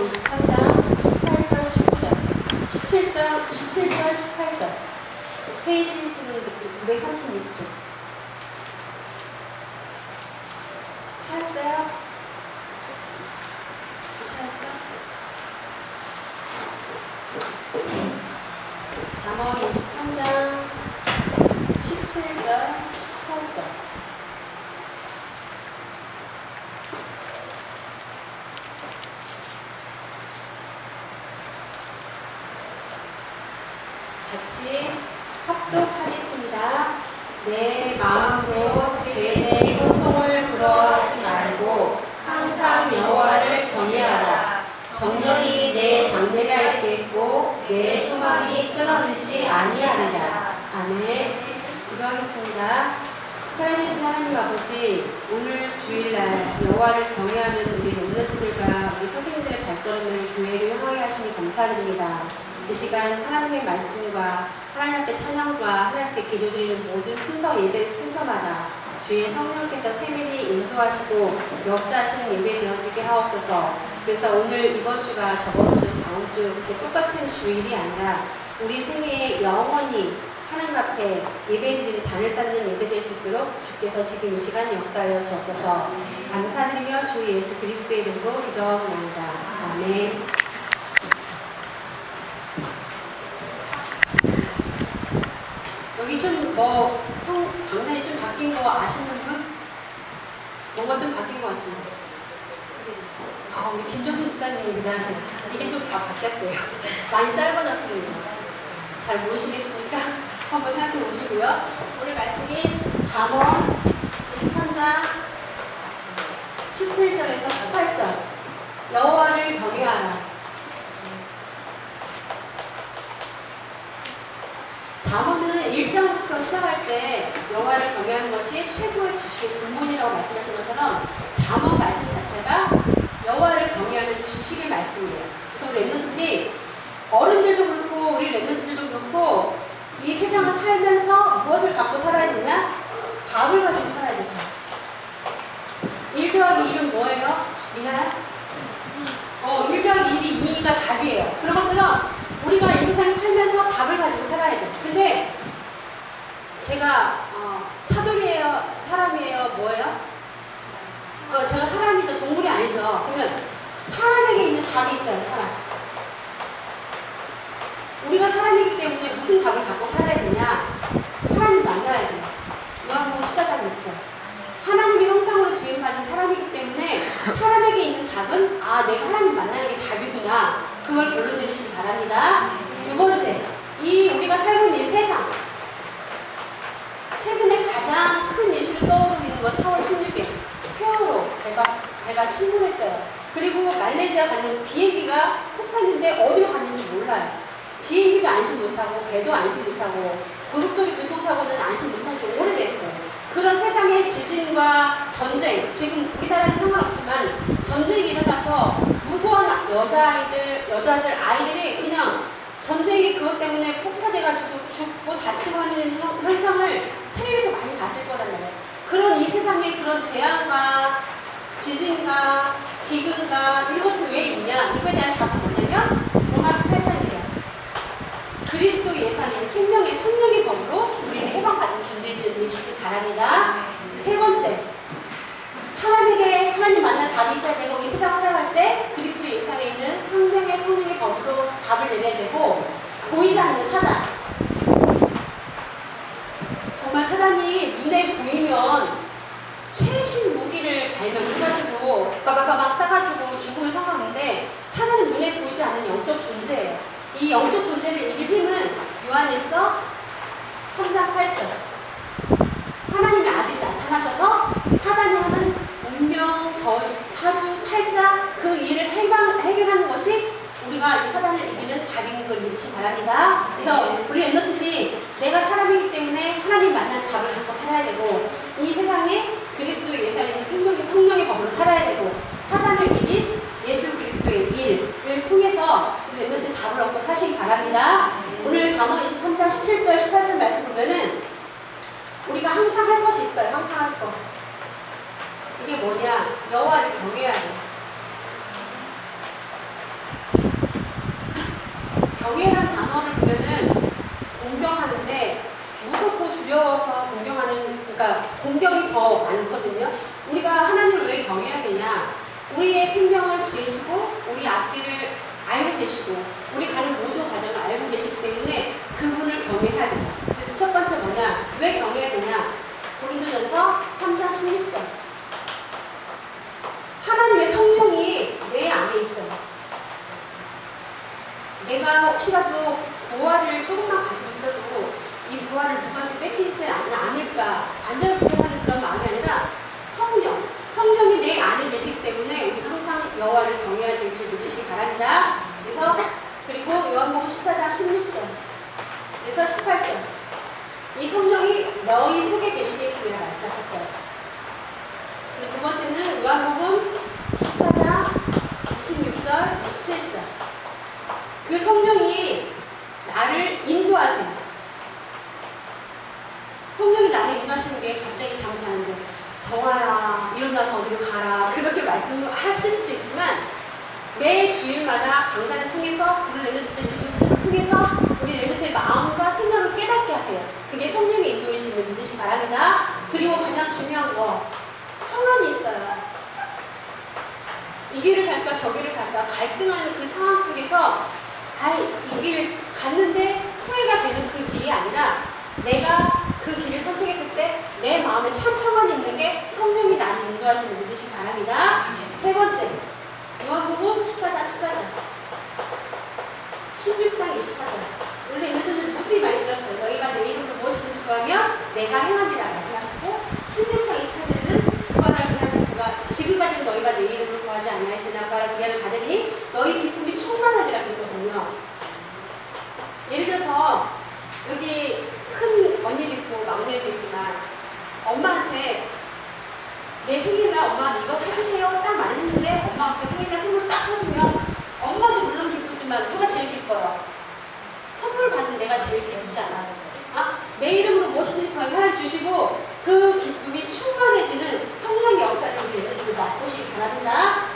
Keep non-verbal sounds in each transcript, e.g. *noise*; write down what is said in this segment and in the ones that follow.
잠언 23장 18절 19절 17장 17절 18절 페이지 수는 936쪽 찾았어요? 찾았어? 잠언 23장 17절 18절 같이 합독하겠습니다. 내 마음으로 죄의 고통을 부러워하지 말고 항상 여호와를 경외하라. 정령이 내 장래가 있겠고 내 소망이 끊어지지 아니하리라. 아멘. 기도하겠습니다. 사랑하신 하나님 아버지, 오늘 주일날 여호와를 경외하는 우리 렘넌트들과 우리 선생님들의 발걸음을 교회를 향하게 하시니 감사드립니다. 이 시간 하나님의 말씀과 하나님 앞에 찬양과 하나님 앞에 기도드리는 모든 순서 예배 순서마다 주의 성령께서 세밀히 인도하시고 역사하시는 예배 되어지게 하옵소서. 그래서 오늘 이번 주가 저번 주, 다음 주 똑같은 주일이 아니라 우리 생애에 영원히 하나님 앞에 예배드리는 단을 쌓는 예배 될 수 있도록 주께서 지금 이 시간 역사하여 주옵소서. 감사드리며 주 예수 그리스도의 이름으로 기도하옵나이다. 아멘. 여기 좀 뭐 성 강단이 좀 바뀐 거 아시는 분? 뭔가 좀 바뀐 것 같은데. 아 우리 김정훈 집사님입니다. 이게 좀 다 바뀌었대요. *laughs* 많이 짧아졌습니다. 잘 모르시겠습니까? *laughs* 한번 생각해 보시고요. 오늘 말씀이 잠언 23장 17절에서 18절 여호와를 경외하라. 잠언은 1장부터 시작할 때 여호와를 경외하는 것이 최고의 지식의 근본이라고 말씀하신 것처럼 잠언 말씀 자체가 여호와를 경외하는 지식의 말씀이에요. 그래서 랩런들이 어른들도 그렇고 우리 랩런들도 그렇고 이 세상을 살면서 무엇을 갖고 살아야 되냐? 답을 가지고 살아야 된다. 1 더하기 1은 뭐예요? 미나야? 어, 1 더하기 1이 2가 답이에요. 그런 것처럼 우리가 이 세상에 살면서 답을 가지고 살아야 돼. 근데 제가 어, 차돌이에요? 사람이에요? 뭐예요? 어, 제가 사람이죠. 동물이 아니죠. 그러면 사람에게 있는 답이 있어요. 사람. 우리가 사람이기 때문에 무슨 답을 갖고 살아야 되냐? 하나님 만나야 돼요. 요한복음 14장 6절. 하나님의 형상으로 지음받은 사람이기 때문에 사람에게 있는 답은 아 내가 하나님 만나는 게 답이구나. 그걸 결론 내리시기 바랍니다. 두 번째, 이 우리가 살고 있는 이 세상. 최근에 가장 큰 이슈를 떠오르는 건 4월 16일 세월호 배가 배가 침몰했어요. 그리고 말레이시아 가는 비행기가 폭파했는데 어디로 갔는지 몰라요. 비행기도 안심 못하고 배도 안심 못하고 고속도로 교통사고는 안심 못한 지 오래됐고 그런 세상의 지진과 전쟁 지금 우리나라는 상관없지만 전쟁이 일어나서 무고한 여자아이들 여자들 아이들이 그냥 전쟁이 그것 때문에 폭파돼가지고 죽고 다치고 하는 현- 현상을 텔레비에서 많이 봤을 거란 말이에요. 그런 이 세상에 그런 재앙과 지진과 기근과 이런 것들 왜 있냐? 이거에 대한 답은 뭐냐면 로마서 8장이에요. 그리스도 예산인 생명의 성령의 법으로 우리는 해방받는 존재이시기 바랍니다. 세 번째, 사람에게 하나님 만난 답이 있어야 되고 이 세상 살아갈 때 그리스도 예산에 있는 생명의 성령의 법으로 답을 내려야 되고 보이지 않는 사단. 정말 사단이 눈에 보이면 최신 무기를 발명해가지고 빠바바박 싸가지고 죽으면 상관없는데 사단은 눈에 보이지 않는 영적 존재예요. 이 영적 존재를 이길 힘은 요한일서 3장 8절 하나님의 아들이 나타나셔서 사단이 하는 운명, 저, 팔자 그 일을 해결하는 것이 우리가 이 사단을 이기는 답인 걸 믿으시기 바랍니다. 그래서 우리 랩너들이 내가 사람이기 때문에 하나님 만난 답을 갖고 살아야 되고 이 세상에 그리스도 예산에 있는 생명의 성령의 법으로 살아야 되고 사단을 이긴 예수 그리스도의 일을 통해서 우리 랩너들 답을 얻고 사시기 바랍니다. 오늘 잠언 23장 17절 18절 말씀 보면은 우리가 항상 할 것이 있어요. 항상 할 거. 이게 뭐냐? 여호와를 경외해야 더 많거든요. 우리가 하나님을 왜 경외해야 되냐? 우리의 생명을 지으시고 우리 앞길을 알고 계시고 우리 가는 모든 과정을 알고 계시기 때문에 그분을 경외해야 된다. 그래서 첫 번째 뭐냐? 왜 경외해야 되냐? 고린도전서 3장 16절. 하나님의 성령이 내 안에 있어요. 내가 혹시라도 보화를 조금만 가지고 있어도 이 보화를 누구한테 뺏기지 않- 않을까 안전불안하는 그런 마음이 아니라 성령, 성령이 내 안에 계시기 때문에 우리 항상 여호와를 경외해야 될 줄 믿으시기 바랍니다. 그래서 그리고 요한복음 14장 16절 그래서 18절 이 성령이 너희 속에 계시겠습니다 말씀하셨어요. 그리고 두 번째는 요한복음 14장 26절, 27절 그 성령이 나를 인도하세요. 인도하시는 게 갑자기 잠자는데 정하라 일어나서 어디로 가라 그렇게 말씀을 하실 수도 있지만 매 주일마다 강단을 통해서 우리 기도사를 통해서 우리 랩런트의 마음과 생각을 깨닫게 하세요. 그게 성령의 인도이심을 믿으시 기 바랍니다. 그리고 가장 중요한 거 평안이 있어요. 이 길을 갈까 저 길을 갈까 갈등하는 그 상황 속에서 아이 이 길을 갔는데 후회가 되는 그 길이 아니라 내가 그 길을 선택 했을 때 내 마음에 참 평안이 있는 게 성령이 나를 인도하시는 믿으시기 바랍니다. 세 번째 요한복음 14장 14절 16장 24절 원래 분들 무수히 많이 들었어요. 너희가 내 이름으로 무엇이든지 구하면 내가 행하리라 말씀하시고 16장 28절은 구하라 그냥 누가 지금까지는 너희가 내 이름으로 구하지 않나했으나 구하라 그리하면 받으리니 너희 기쁨이 충만하리라 그랬거든요. 예를 들어서 여기 큰 언니도 있고 막내도 있지만 엄마한테 내 생일날 엄마 이거 사주세요 딱 말했는데 엄마가 그 생일날 선물 딱 사주면 엄마도 물론 기쁘지만 누가 제일 기뻐요? 선물 받은 내가 제일 기쁘잖아. 아, 내 이름으로 무엇이든지 할 주시고 그 기쁨이 충만해지는 성령의 역사를 우리 얘네들도 맛보시기 바랍니다.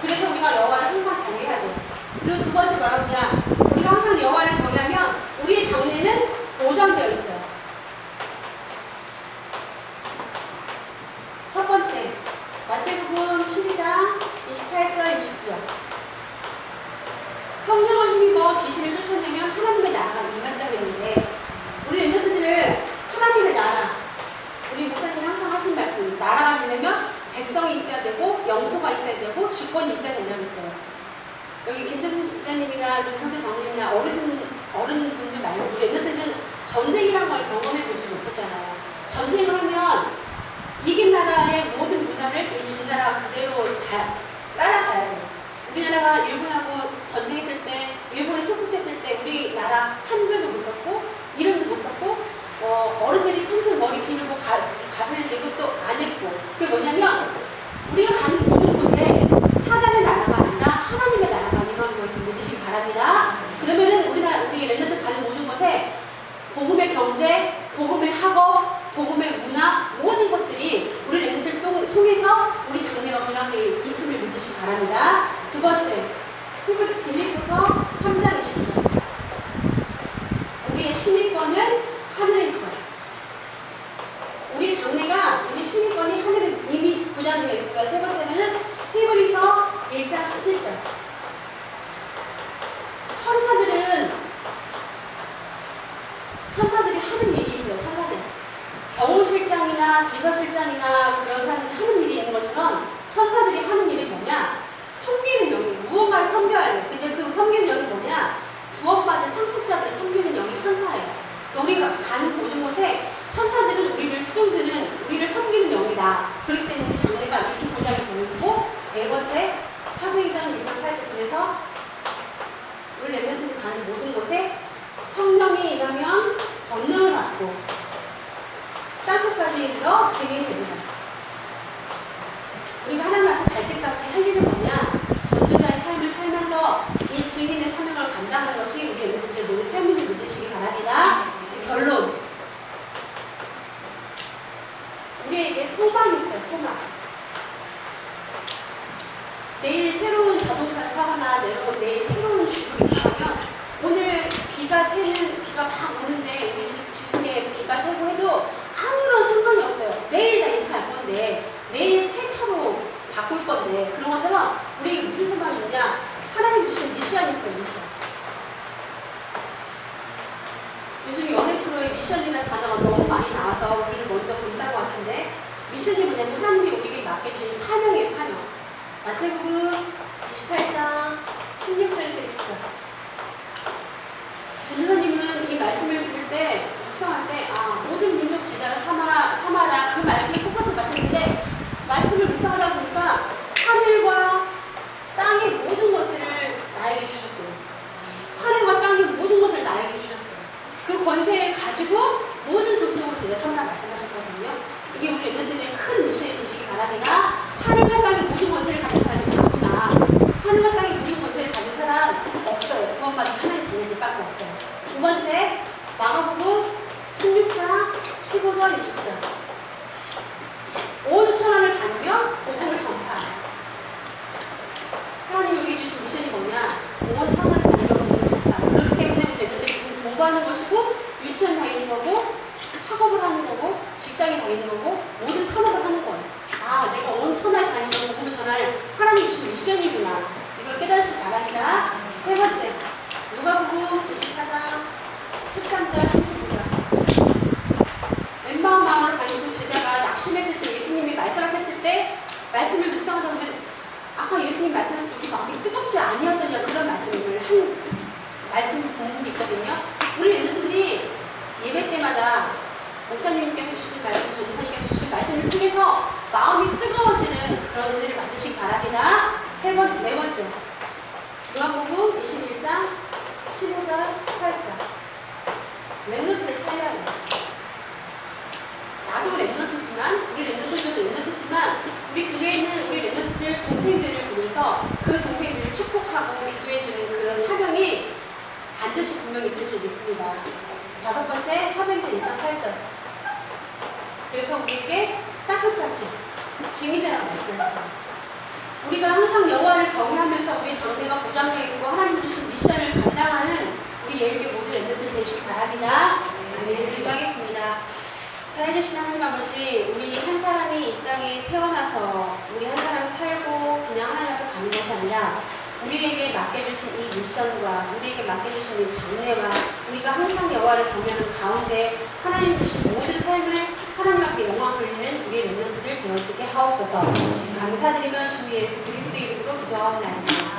그래서 우리가 여호와를 항상 경외해야 돼요. 그리고 두 번째 뭐라고 하냐? 우리가 항상 여호와를 경외하면 우리의 장래는 보장되어 있어요. 첫 번째, 마태복음 12장 28절 29절. 성령을 힘입어 귀신을 쫓아내면 하나님의 나라가 임한다고 했는데 우리 랜드들을 하나님의 나라 우리 목사님이 항상 하신 말씀 나라가 되려면 백성이 있어야 되고 영토가 있어야 되고 주권이 있어야 된다고 했어요. 여기 김정민 목사님이나 김성태 장로님이나 어르신 어른분들 말고 우리 랜드들은 전쟁이란 걸 경험해 보지 못했잖아요. 전쟁을 하면 이긴 나라의 모든 문화를 이 진나라 그대로 다 따라가야 돼요. 우리나라가 일본하고 전쟁했을 때, 일본에 수국했을 때 우리나라 한글도 못 썼고 이름도 못 썼고 어, 어른들이 평생 머리 기르고 가, 가슴에 대고 또 안 했고 그게 뭐냐면 우리가 가는 모든 곳에 사단의 나라가 아니라 하나님의 나라가 임하는 것을 믿으시기 바랍니다. 그러면은 우리나라 우리 랜드들 가는 모든 곳에 복음의 경제, 복음의 학업, 복음의 문화 모든 것들이 우리 랜드들 통해서 우리 장래가 그냥에 있음을 믿으시기 바랍니다. 두 번째, 히브리 빌리포서 3장 20절. 우리의 시민권은 하늘에 있어. 우리 장래가 우리 시민권이 하늘에 이미 보장되어 있고요. 세 번째는 히브리서 1장 17절. 천사들은 천사들이 하는 일이 있어요. 천사들. 경호실장이나 비서실장이나 그런 사람들이 하는 일이 있는 것처럼 천사들이 하는 일이 뭐냐? 섬기는 영이 무언가를 섬겨야 돼요. 근데 그 섬기는 영이 뭐냐? 구원받은 상속자들을 섬기는 영이 천사예요. 그러니까 우리가 가는 모든 곳에 천사들은 우리를 수종드는 우리를 섬기는 영이다. 그렇기 때문에 장래가 이렇게 보장이 되는 거고 네 번째 사도행전 1장 8절 그래서 우리 랩런트들이 가는 모든 곳에 성령이 임하면 권능을 받고 땅끝까지 이르러 증인이 됩니다. 우리가 하나님 앞에 갈 때까지 할 일은 뭐냐? 전도자의 삶을 살면서 이 증인의 사명을 감당하는 것이 우리 랩런트들의 모든 삶임을 믿으시기 바랍니다. 결론. 우리에게 소망이 있어요, 소망. 내일 새로운 자동차 사거나 내일, 내일 새로운 집을 입하면 오늘 비가 새는 우리 없어요. 내일 새 차로 바꿀 건데 그런 것처럼 우리에게 무슨 소망이 있냐? 하나님 주신 미션이 있어요, 미션. 요즘 연애 프로에 미션이라는 단어가 너무 많이 나와서 우리를 먼저 본다고 같은데 미션이 뭐냐면 하나님이 우리에게 맡겨주신 사명이에요, 사명. 마태복음 28장 16절에서 20절. 전도사님은 이 말씀을 들을 때, 묵상할 때, 아, 모든 민족 제자를 삼아, 삼아라. 그 맞췄는데, 말씀을 묵상하다 보니까, 하늘과 땅의 모든 것을 나에게 주셨고요. 하늘과 땅의 모든 것을 나에게 주셨어요. 그 권세를 가지고 모든 족속으로 제자 삼라 말씀하셨거든요. 이게 우리 랩런트들의 큰 미션이 되시기 바랍니다. 하늘과 땅의 모든 권세를 가진 많구나. 하늘과 땅의 모든 권세를 가진 사람 없어요. 구원받은 하나님 자녀들밖에 없어요. 두 번째, 마가복음 16장 15절 20절. 온 천하를 다니며 복음을 전파하라. 하나님 우리에게 주신 미션이 뭐냐? 온 천하를 다니며 복음을 전파하라. 그렇기 때문에 우리 랩런트들이 지금 공부하는 것이고 유치원 다니는 거고 학업을 하는 거고 직장에 다니는 거고 모든 산업을 하는 거예요. 아, 내가 온 천하에 다니면서 복음을 전할 하나님 주신 미션이구나. 이걸 깨닫으시기 바랍니다. 세 번째, 누가복음 24장 13절 32절. 웬마한 마음으로 다니면서 제자가 낙심했을 때 예수님이 말씀하셨을 때 말씀을 묵상하다 보면 아까 예수님 말씀하셨을 때 우리 마음이 뜨겁지 아니하더냐 그런 말씀을 한 말씀 본문이 있거든요. 우리 랩런트들이 예배 때마다 목사님께서 주신 말씀, 전도사님께서 주신 말씀을 통해서 마음이 뜨거워지는 그런 은혜를 받으시기 바랍니다. 세 번, 네 번째. 요한복음 21장 15절, 18절. 랩런트를 살려야 돼. 나도 랩런트지만, 우리 랩런트들도 랩런트지만, 우리 교회에 있는 우리 랩런트들 동생들을 보면서 그 동생들을 축복하고 기도해주는 그런 사명이 반드시 분명히 있을 줄 믿습니다. 다섯 번째, 사도행전 1장 8절. 그래서 우리에게 따뜻하지 증인되라고 말씀했어요. 우리가 항상 여호와를 경외하면서 우리 장래가 보장되어 있고 하나님 주신 미션을 감당하는 우리 예일교 모든 랜드들 되시기 바랍니다. 아멘. 기도하겠습니다. 살아계신 하나님 아버지, 우리 한 사람이 이 땅에 태어나서 우리 한 사람 살고 그냥 하나님 앞에 가는 것이 아니라 우리에게 맡겨주신 이 미션과 우리에게 맡겨주신 이 장래와 우리가 항상 여호와를 경외하는 가운데 하나님 주신 모든 삶을 하나님 앞에 영광 돌리는 우리 랩런트들 되어지게 하옵소서 감사드리며 주 예수 그리스도 이름으로 기도하옵나이다.